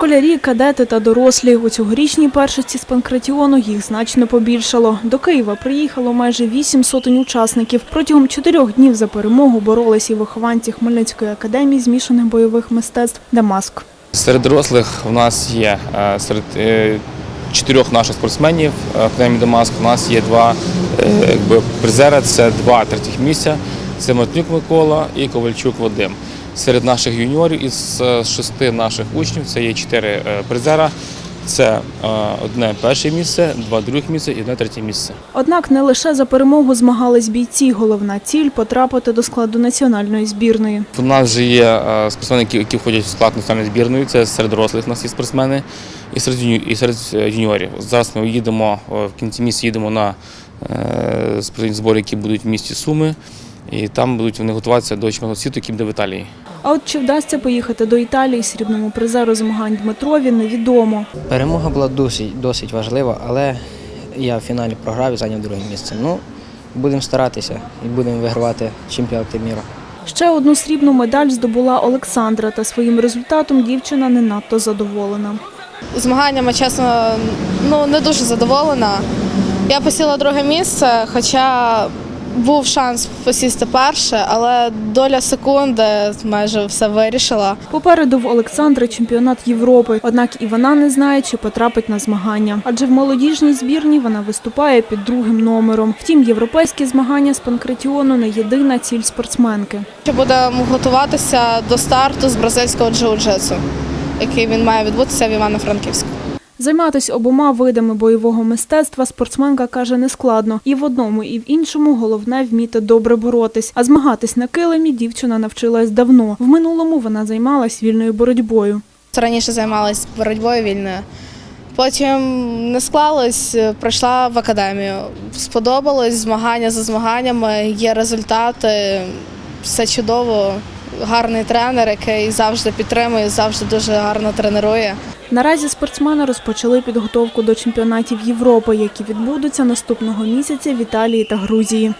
Школярі, кадети та дорослі у цьогорічній першості з панкратіону їх значно побільшало. До Києва приїхало майже вісім сотень учасників. Протягом чотирьох днів за перемогу боролись і вихованці Хмельницької академії змішаних бойових мистецтв Дамаск. Серед дорослих у нас є е, серед е, чотирьох наших спортсменів е, Академії Дамаск. У нас є два якби, призера, це два третіх місця. Це Мартнюк Микола і Ковальчук Вадим. Серед наших юніорів із е, шести наших учнів це є чотири е, призера. Це е, одне перше місце, два других місця і одне третє місце. Однак не лише за перемогу змагались бійці. Головна ціль потрапити до складу національної збірної. У нас вже є спортсмени, які, входять в склад національної збірної. Це серед дорослих у нас є спортсмени і серед, і серед юніорів. Зараз ми їдемо в кінці місяця їдемо на спортивні збори, які будуть в місті Суми. І там будуть вони готуватися до чемпіонату світу, який буде в Італії. А от чи вдасться поїхати до Італії срібному призеру змагань Дмитрові, невідомо. Перемога була досить, досить важлива, але я в фіналі програв і зайняв друге місце. Ну, будемо старатися і будемо вигравати чемпіонати міру. Ще одну срібну медаль здобула Олександра, та своїм результатом дівчина не надто задоволена. Змаганнями, чесно, ну не дуже задоволена. Я посіла друге місце, хоча був шанс посісти перше, але доля секунди майже все вирішила. Попереду в Олександри чемпіонат Європи. Однак і вона не знає, чи потрапить на змагання. Адже в молодіжній збірні вона виступає під другим номером. Втім, європейські змагання з панкратіону не єдина ціль спортсменки. Будемо готуватися до старту з бразильського джиу-джитсу, який він має відбутися в Івано-Франківську. Займатися обома видами бойового мистецтва спортсменка каже нескладно. І в одному, і в іншому головне вміти добре боротись. А змагатись на килимі дівчина навчилась давно. В минулому вона займалась вільною боротьбою. Раніше займалась боротьбою вільною. Потім не склалось, прийшла в академію. Сподобалось змагання за змаганнями, є результати, все чудово. Гарний тренер, який завжди підтримує, завжди дуже гарно тренує. Наразі спортсмени розпочали підготовку до чемпіонатів Європи, які відбудуться наступного місяця в Італії та Грузії.